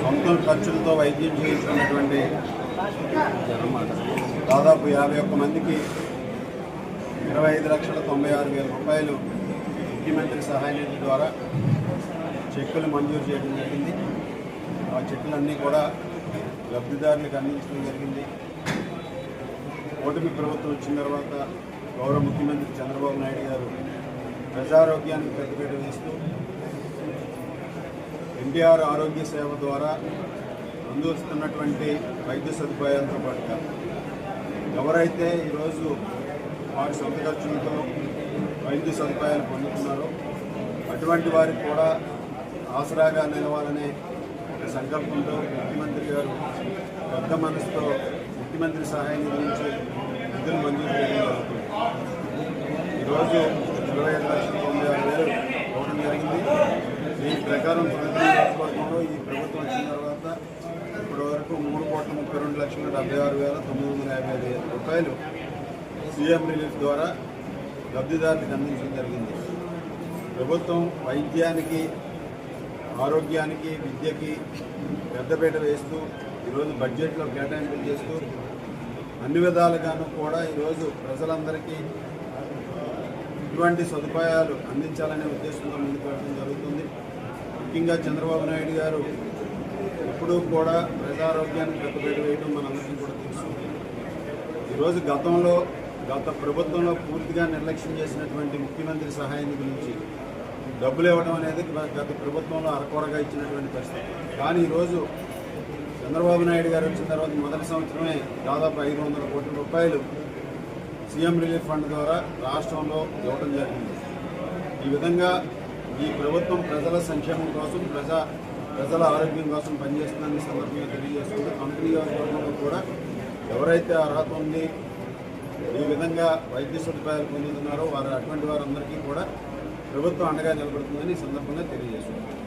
సొంత ఖర్చులతో వైద్యం చేయించుకున్నటువంటి దాదాపు యాభై ఒక్క మందికి ఇరవై ఐదు లక్షల తొంభై ఆరు వేల రూపాయలు ముఖ్యమంత్రి సహాయ నిధి ద్వారా చెక్కులు మంజూరు చేయడం జరిగింది. ఆ చెక్కులన్నీ కూడా లబ్ధిదారులకు అందించడం జరిగింది. ఓటమి ప్రభుత్వం వచ్చిన తర్వాత గౌరవ ముఖ్యమంత్రి చంద్రబాబు నాయుడు గారు ప్రజారోగ్యానికి పెద్దపీట వేస్తూ ఎన్టీఆర్ ఆరోగ్య సేవ ద్వారా అందిస్తున్నటువంటి వైద్య సదుపాయాలతో పాటుగా ఎవరైతే ఈరోజు వారి సొంత ఖర్చులతో వైద్య సదుపాయాలు పొందుతున్నారో అటువంటి వారికి కూడా ఆసరాగా నిలవాలనే సంకల్పంతో ముఖ్యమంత్రి గారు పెద్ద మనసుతో ముఖ్యమంత్రి సహాయ నిధి నుంచి నిధులు మంజూరు చేయడం జరుగుతుంది. ఈరోజు ఇరవై ఐదు లక్షల తొమ్మిది ఆరు వేలు ఇవ్వడం జరిగింది. దీని ప్రకారం ప్రగతి ఈ ప్రభుత్వం వచ్చిన తర్వాత ఇప్పటి వరకు మూడు కోట్ల ముప్పై రెండు లక్షల డెబ్బై ఆరు వేల తొమ్మిది వందల యాభై ఐదు రూపాయలు సీఎం రిలీఫ్ ద్వారా లబ్ధిదారులకు అందించడం జరిగింది. ప్రభుత్వం వైద్యానికి ఆరోగ్యానికి విద్యకి పెద్దపీట వేస్తూ ఈరోజు బడ్జెట్లో కేటాయింపులు చేస్తూ అన్ని విధాలుగాను కూడా ఈరోజు ప్రజలందరికీ ఇటువంటి సదుపాయాలు అందించాలనే ఉద్దేశంతో ముందుకు వెళ్ళడం జరుగుతుంది. ముఖ్యంగా చంద్రబాబు నాయుడు గారు ఎప్పుడూ కూడా ప్రజారోగ్యాన్ని పెద్దపేట వేయడం మనందరికీ కూడా తెలుసు. ఈరోజు గతంలో గత ప్రభుత్వంలో పూర్తిగా నిర్లక్ష్యం చేసినటువంటి ముఖ్యమంత్రి సహాయాన్ని గురించి డబ్బులు ఇవ్వడం అనేది గత ప్రభుత్వంలో అరకొరగా ఇచ్చినటువంటి పరిస్థితి. కానీ ఈరోజు చంద్రబాబు నాయుడు గారు వచ్చిన తర్వాత మొదటి సంవత్సరమే దాదాపు ఐదు వందల కోట్ల రూపాయలు సీఎం రిలీఫ్ ఫండ్ ద్వారా రాష్ట్రంలో ఇవ్వడం జరిగింది. ఈ విధంగా ఈ ప్రభుత్వం ప్రజల సంక్షేమం కోసం ప్రజా ప్రజల ఆరోగ్యం కోసం పనిచేస్తుందని సందర్భంగా తెలియజేస్తుంది కంపెనీ వర్గంలో కూడా ఎవరైతే అర్హత ఉంది ఈ విధంగా వైద్య సదుపాయాలు పొందుతున్నారో వారు అటువంటి వారందరికీ కూడా ప్రభుత్వం అండగా నిలబడుతుందని ఈ సందర్భంగా తెలియజేస్తుంది